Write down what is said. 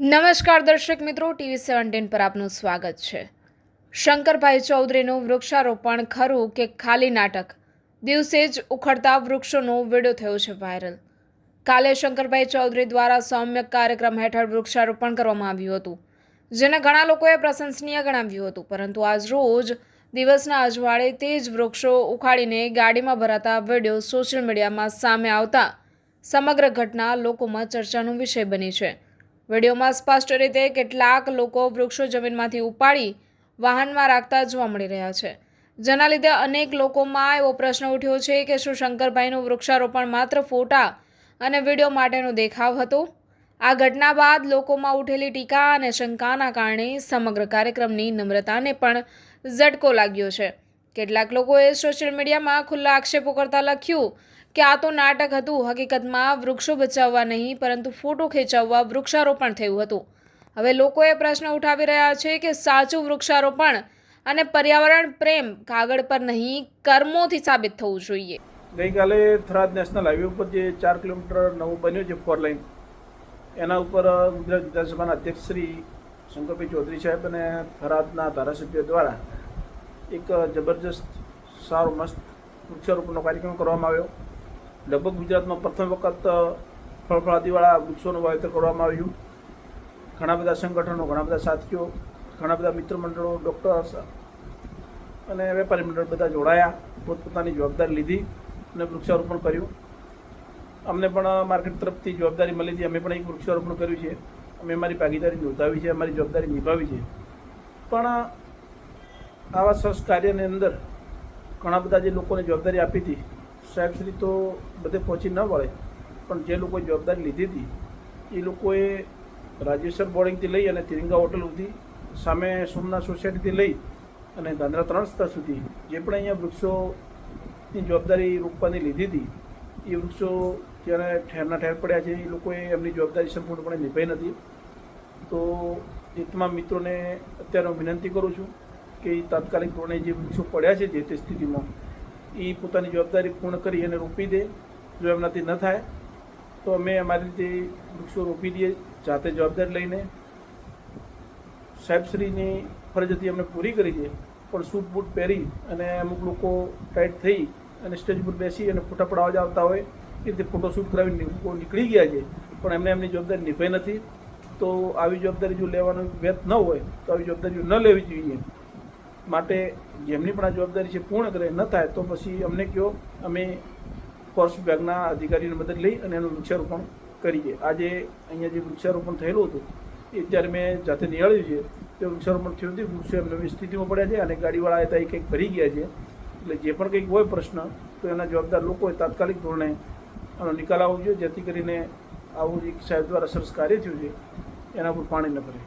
નમસ્કાર દર્શક મિત્રો, ટીવી સેવન્ટીન પર આપનું સ્વાગત છે. શંકરભાઈ ચૌધરીનું વૃક્ષારોપણ ખરું કે ખાલી નાટક? દિવસે જ ઉખડતા વૃક્ષોનો વીડિયો થયો છે વાયરલ. કાલે શંકરભાઈ ચૌધરી દ્વારા સૌમ્ય કાર્યક્રમ હેઠળ વૃક્ષારોપણ કરવામાં આવ્યું હતું. જેને ઘણા લોકોએ પ્રશંસનીય ગણાવ્યું હતું. પરંતુ આજ રોજ દિવસના અજવાળે તે જ વૃક્ષો ઉખાડીને ગાડીમાં ભરાતા વીડિયો સોશિયલ મીડિયામાં સામે આવતા સમગ્ર ઘટના લોકોમાં ચર્ચાનો વિષય બની છે. વિડીયોમાં સ્પષ્ટ રીતે કેટલાક લોકો વૃક્ષો જમીનમાંથી ઉપાડી વાહનમાં રાખતા જોવા મળી રહ્યા છે. જેના લીધે અનેક લોકોમાં એવો પ્રશ્ન ઉઠ્યો છે કે શું શંકરભાઈનું વૃક્ષારોપણ માત્ર ફોટા અને વીડિયો માટેનો દેખાવ હતો? આ ઘટના બાદ લોકોમાં ઉઠેલી ટીકા અને શંકાના કારણે સમગ્ર કાર્યક્રમની નમ્રતાને પણ ઝટકો લાગ્યો છે. કેટલાક લોકોએ સોશિયલ મીડિયામાં ખુલ્લા આક્ષેપો કરતા લખ્યું કે આ તો નાટક હતું, હકીકતમાં વૃક્ષો બચાવવા નહીં, પરંતુ ફોટો ખેંચાવવા વૃક્ષારોપણ થયું હતું. હવે લોકોએ પ્રશ્ન ઉઠાવી રહ્યા છે કે સાચું વૃક્ષારોપણ અને પર્યાવરણ પ્રેમ કાગળ પર નહીં, કર્મોથી સાબિત થવું જોઈએ. ગઈકાલે થરાદ નેશનલ હાઈવે ઉપર જે ચાર કિલોમીટર નવું બન્યું છે, ફોર લાઇન એના ઉપર ગુજરાત વિધાનસભાના અધ્યક્ષ શ્રી શંકરભાઈ ચૌધરી સાહેબ અને થરાદના ધારાસભ્યો દ્વારા એક જબરજસ્ત સારો, મસ્ત વૃક્ષારોપણનો કાર્યક્રમ કરવામાં આવ્યો. લગભગ ગુજરાતમાં પ્રથમ વખત ફળફળાદીવાળા વૃક્ષોનું વાવેતર કરવામાં આવ્યું. ઘણા બધા સંગઠનો, ઘણા બધા સાથીઓ, ઘણા બધા મિત્ર મંડળો ડૉક્ટર્સ અને વેપારી મંડળ બધા જોડાયા, પોતપોતાની જવાબદારી લીધી અને વૃક્ષારોપણ કર્યું. અમને પણ માર્કેટ તરફથી જવાબદારી મળી હતી અમે પણ એક વૃક્ષારોપણ કર્યું છે. અમે અમારી ભાગીદારી નોંધાવી છે, અમારી જવાબદારી નિભાવી છે. પણ આવા સરસ કાર્યની અંદર ઘણા બધા જે લોકોને જવાબદારી આપી હતી સાહેબશ્રી તો બધે પહોંચી ન વળે, પણ જે લોકોએ જવાબદારી લીધી હતી, એ લોકોએ રાજેશ્વર બોર્ડિંગથી લઈ અને તિરંગા હોટલ સુધી, સામે સોમનાથ સોસાયટીથી લઈ અને ગાંધરા ત્રણ રસ્તા સુધી જે પણ અહીંયા વૃક્ષોની જવાબદારી રોપવાની લીધી હતી, એ વૃક્ષો જ્યારે ઠેરના ઠેર પડ્યા છે, એ લોકોએ એમની જવાબદારી સંપૂર્ણપણે નિભાઈ નથી. તો એ તમામ મિત્રોને અત્યારે હું વિનંતી કરું છું કે એ તાત્કાલિક ધોરણે જે વૃક્ષો પડ્યા છે જે તે સ્થિતિમાં, એ પોતાની જવાબદારી પૂર્ણ કરી અને રોપી દે. જો એમનાથી ન થાય, તો અમે અમારી રીતે વૃક્ષો રોપી દઈએ, જાતે જવાબદારી લઈને. સાહેબશ્રીની ફરજ હતી અમને પૂરી કરી છે, પણ સૂટ બૂટ પહેરી અને અમુક લોકો ટાઈટ થઈ અને સ્ટેજ પર બેસી અને ફોટા પડાવવા જ આવતા હોય. એ તે ફોટો શૂટ કરાવીને નીકળી ગયા છે, પણ એમને એમની જવાબદારી નિભાઈ નથી. તો આવી જવાબદારી જો લેવાનો વ્યર્થ ન હોય, તો આવી જવાબદારી ન લેવી જોઈએ, માટે જેમની પણ આ જવાબદારી છે પૂર્ણ કરે, ન થાય, તો પછી અમને કહો અમે ફોરેસ્ટ વિભાગના અધિકારીની મદદ લઈ અને એનું વૃક્ષારોપણ કરીએ આજે અહીંયા જે વૃક્ષારોપણ થયેલું હતું, એ અત્યારે મેં જાતે નિહાળ્યું છે, તે વૃક્ષારોપણ થયું હતું વૃક્ષો એમ નવી સ્થિતિમાં પડ્યા છે અને ગાડીવાળા હતા એ કંઈક ભરી ગયા છે. એટલે જે પણ કંઈક હોય પ્રશ્ન, તો એના જવાબદાર લોકોએ તાત્કાલિક ધોરણે આનો નિકાલ આવવો જોઈએ, જેથી કરીને આવું એક સાહેબ દ્વારા સરસ કાર્ય થયું છે, એના પર પાણી ન ભરે